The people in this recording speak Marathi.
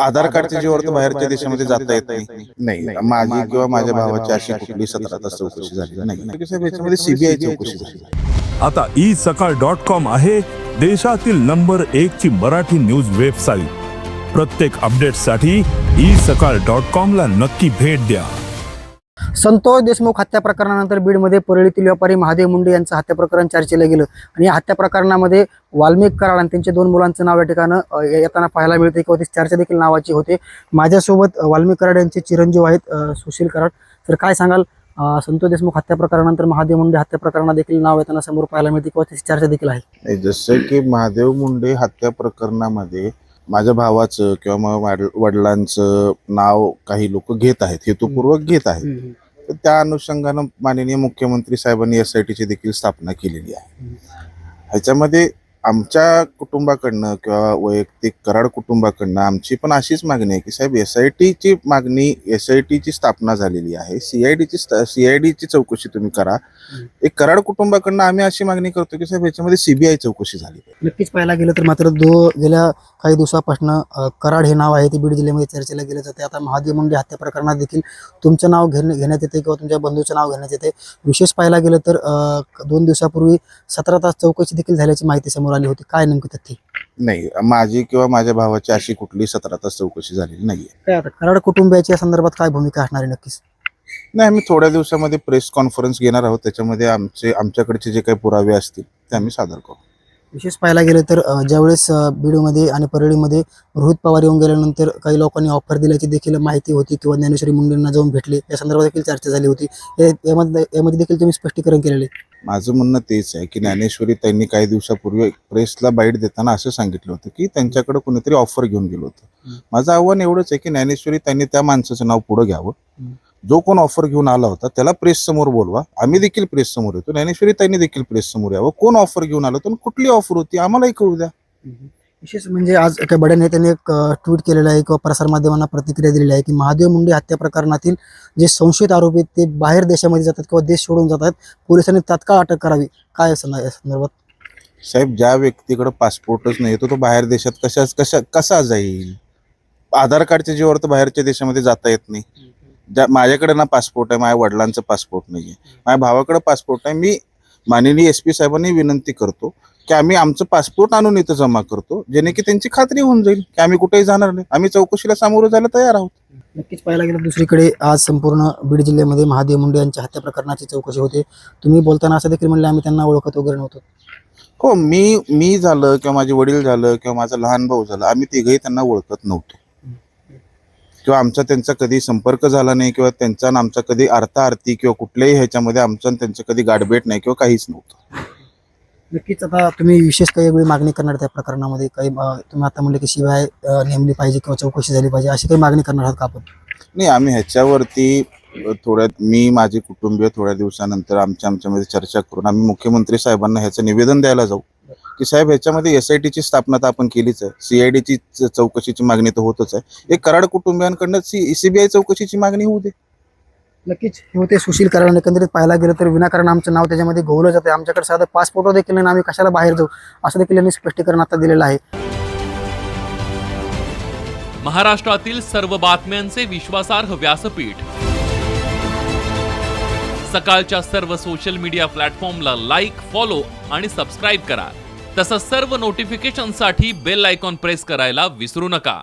आधार कार्डच्या जीवावर बाहेरच्या देशामध्ये जाता येत नाही. नाही माझी किंवा माझ्या भावाची अशी कुठली सतरा तास चौकशी झाली. नाही याच्यामध्ये सीबीआय चौकशी झाली. आता ई सकाळ डॉट कॉम आहे देशातील नंबर एक ची मराठी न्यूज वेबसाईट. प्रत्येक अपडेटसाठी ई सकाळ डॉट कॉम ला नक्की भेट द्या. संतोष देशमुख हत्या प्रकरणानंतर बीडमध्ये परळीतील व्यापारी महादेव मुंडे यांचं हत्या प्रकरण चर्चेला गेलं. आणि या हत्या प्रकरणामध्ये वाल्मिक कराड आणि त्यांच्या दोन मुलांचं नाव या ठिकाणं येताना पाहायला मिळते किंवा ती चर्चा देखील नावाची होते. माझ्यासोबत वाल्मिक कराड यांचे चिरंजीव आहेत सुशील कराड. तर काय सांगाल? संतोष देशमुख हत्या प्रकरणानंतर महादेव मुंडे हत्या प्रकरणा देखील नाव येताना समोर पाहायला मिळते किंवा त्याची चर्चा देखील आहे जसं की महादेव मुंडे हत्या प्रकरणामध्ये माझ्या भावाचं किंवा मग वाड- वडिलांचं नाव काही लोक घेत आहेत हेतुपूर्वक घेत आहेत. तर त्या अनुषंगानं माननीय मुख्यमंत्री साहेबांनी एस आय टीची देखील स्थापना केलेली आहे. ह्याच्यामध्ये आमच्या कुटुंबाकडनं किंवा वैयक्तिक कराड कुटुंबाकडनं आमची पण अशीच मागणी आहे की साहेब एस आय टीची मागणी एस आय टीची स्थापना झालेली आहे. सीआयडीची सीआयडीची चौकशी तुम्ही करा. एक कराड कुटुंबाकडनं आम्ही अशी मागणी करतो की साहेब याच्यामध्ये सीबीआय चौकशी झाली. नक्कीच पाहायला गेलं तर मात्र दो गेल्या काही दिवसापासून कराड हे नाव आहे ते बीड जिल्ह्यामध्ये चर्चेला गेलं जाते. आता महादेव मुंडे हत्या प्रकरणात देखील तुमचं नाव घेण्या घेण्यात येते किंवा तुमच्या बंधूचं नाव घेण्यात येते विशेष पाहायला गेलं तर दोन दिवसापूर्वी सतरा तास चौकशी देखील झाल्याची माहिती समोर आली होती? काय नेमकं तथ्य नाही माझी किंवा माझ्या भावाची अशी कुठली सतरा तास चौकशी झालेली नाहीये. काय आता कराड कुटुंबियाच्या संदर्भात काय भूमिका असणार आहे नक्कीच? नाही आम्ही थोड्या दिवसामध्ये प्रेस कॉन्फरन्स घेणार आहोत. त्याच्यामध्ये आमचे आमच्याकडचे जे काही पुरावे असतील ते आम्ही सादर करू. विशेष पाहायला गेलं तर अ, ज्यावेळेस अ, बीडमध्ये आणि परळीमध्ये रोहित पवार येऊन गेल्यानंतर काही लोकांनी ऑफर दिल्याची देखील माहिती होती किंवा ज्ञानेश्वरी मुंडेंना जाऊन भेटले या संदर्भात देखील चर्चा झाली होती. यामध्ये यामध्ये देखील तुम्ही स्पष्टीकरण केलेले माझं म्हणणं तेच आहे की ज्ञानेश्वरी त्यांनी काही दिवसापूर्वी प्रेसला बाईट देताना असं सांगितलं होतं की त्यांच्याकडे कोणीतरी ऑफर घेऊन गेलो होतं. माझं आव्हान एवढंच आहे की ज्ञानेश्वरी त्यांनी त्या माणसाचं नाव पुढे घ्यावं. जो कोण ऑफर घेऊन आला होता त्याला प्रेस समोर बोलवा. आम्ही देखील प्रेस समोर येतो. ज्ञानेश्वरी त्यांनी देखील प्रेस समोर यावं. कोण ऑफर घेऊन आलं आणि कुठली ऑफर होती आम्हालाही कळू द्या. विशेष म्हणजे आज एका बड्या नेत्याने एक ट्विट केलेलं आहे किंवा प्रसारमाध्यमांना प्रतिक्रिया दिलेली आहे की महादेव मुंडे हत्या प्रकरणातील जे संशयित आरोपी आहेत ते बाहेर देशामध्ये जातात किंवा देश सोडून जातात. पोलिसांनी तात्काळ अटक करावी. काय असं या संदर्भात? साहेब ज्या व्यक्तीकडे पासपोर्टच नाही तो तो बाहेर देशात कशा कशा कसा जाईल? आधार कार्डच्या जीवावर तर बाहेरच्या देशामध्ये जाता येत नाही. ज्या माझ्याकडे ना पासपोर्ट आहे माझ्या वडिलांचं पासपोर्ट नाही आहे माझ्या भावाकडे पासपोर्ट आहे मी माननीय एस पी साहेबांनी विनंती करतो की आम्ही आमचं पासपोर्ट आणून इथं जमा करतो जेणे की त्यांची खात्री होऊन जाईल की आम्ही कुठेही जाणार नाही. आम्ही चौकशीला सामोरं जायला तयार आहोत. नक्कीच पाहायला गेलं दुसरीकडे आज संपूर्ण बीड जिल्ह्यामध्ये महादेव मुंडे यांच्या हत्या प्रकरणाची चौकशी होते. तुम्ही बोलताना असं देखील म्हणले आम्ही त्यांना ओळखत वगैरे नव्हतो. हो मी मी झालं किंवा माझे वडील झालं किंवा माझा लहान भाऊ झाला आम्ही तिघही त्यांना ओळखत नव्हतो. किंवा आमचा त्यांचा कधी संपर्क झाला नाही किंवा त्यांचा आणि आमचा कधी अर्थार्थी किंवा कुठल्याही ह्याच्यामध्ये आमचं त्यांचं कधी गाठभेट नाही किंवा काहीच नव्हतं. नक्कीच आता तुम्ही विशेष काही वेगळी मागणी करणार त्या प्रकरणामध्ये काही तुम्ही आता म्हणले की शिवाय नेमली पाहिजे किंवा चौकशी झाली पाहिजे अशी काही मागणी करणार आहात का आपण? नाही आम्ही ह्याच्यावरती थोड्यात मी माझे कुटुंबीय थोड्या दिवसानंतर आमच्या आमच्यामध्ये चर्चा करून आम्ही मुख्यमंत्री साहेबांना ह्याचं निवेदन द्यायला जाऊ. की साहेब ह्याच्यामध्ये एस आय टीची स्थापना तर आपण केलीच आहे. सीआयडीची चौकशीची मागणी तर होतच आहे. एक कराड कुटुंबियांकडनं सी सीबीआय चौकशीची मागणी होऊ दे. नक्कीच. हे होते सुशील कारण एकंदरीत पाहायला गेलं तर विनाकारण आमचं नाव त्याच्यामध्ये गोवलं जातं आमच्याकडे साधं पासपोर्ट देखील नाही आम्ही कशाला बाहेर जाऊ? असं देखील यांनी स्पष्टीकरण आता दिलेलं आहे. महाराष्ट्रातील सर्व बातम्यांचे विश्वासार्ह व्यासपीठ. सकाळच्या सर्व सोशल मीडिया प्लॅटफॉर्मला लाईक फॉलो आणि सबस्क्राईब करा. तसंच सर्व नोटिफिकेशनसाठी बेल आयकॉन प्रेस करायला विसरू नका.